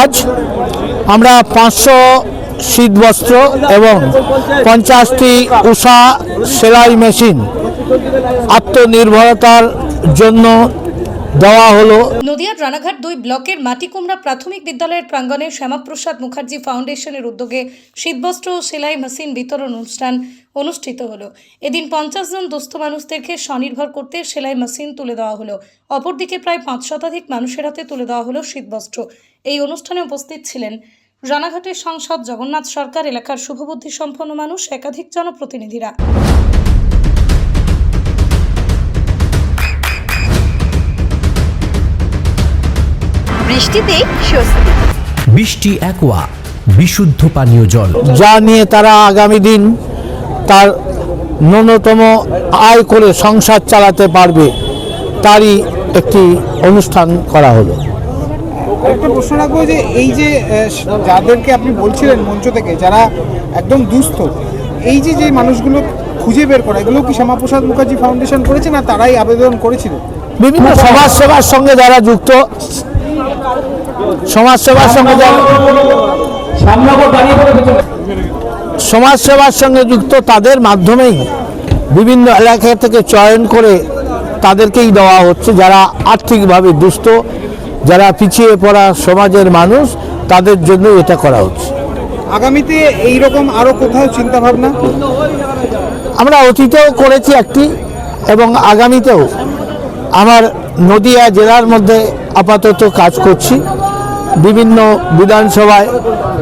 আজ আমরা পাঁচশো শীতবস্ত্র এবং পঞ্চাশটি উষা সেলাই মেশিন আত্মনির্ভরতার জন্য দেওয়া হলো। নদিয়ার রানাঘাট দুই ব্লকের মাটিকুমড়া প্রাথমিক বিদ্যালয়ের প্রাঙ্গণে শ্যামাপ্রসাদ মুখার্জি ফাউন্ডেশনের উদ্যোগে শীতবস্ত্র ও সেলাই মেশিন বিতরণ অনুষ্ঠান অনুষ্ঠিত হলো। এদিন পঞ্চাশ জন দুস্থ মানুষদেরকে স্বনির্ভর করতে সেলাই মেশিন তুলে দেওয়া হলো। অপরদিকে প্রায় পাঁচ শতাধিক মানুষের হাতে তুলে দেওয়া হলো শীতবস্ত্র। এই অনুষ্ঠানে উপস্থিত ছিলেন রানাঘাটের সাংসদ জগন্নাথ সরকার এলাকার শুভবুদ্ধি সম্পন্ন মানুষ একাধিক জনপ্রতিনিধিরা। বৃষ্টিতে স্বস্তি বৃষ্টি একোয়া বিশুদ্ধ পানীয় জল। যা নিয়ে তারা আগামী দিন তার ন্যূনতম আয় করে সংসার চালাতে পারবে তারই একটি অনুষ্ঠান করা হলো। একটা প্রশ্ন রাখব যে এই যে যাদেরকে আপনি বলছিলেন মঞ্চ থেকে যারা একদম দুস্থ এই যে যে মানুষগুলো খুঁজে বের করা এগুলো কি শ্যামাপ্রসাদ মুখার্জি ফাউন্ডেশন করেছে না তারাই আবেদন করেছিল? বিভিন্ন সমাজ সেবার সঙ্গে যারা যুক্ত সমাজ সেবার সঙ্গে যারা সমাজ সেবার সঙ্গে যুক্ত তাদের মাধ্যমেই বিভিন্ন এলাকা থেকে চয়ন করে তাদেরকেই দেওয়া হচ্ছে। যারা আর্থিকভাবে দুস্থ যারা পিছিয়ে পড়া সমাজের মানুষ তাদের জন্য এটা করা হচ্ছে। আগামীতে এই রকম আরও কোথাও চিন্তা ভাবনা আমরা অতীতেও করেছি একটি এবং আগামীতেও আমার নদিয়া জেলার মধ্যে আপাতত কাজ করছি। বিভিন্ন বিধানসভায়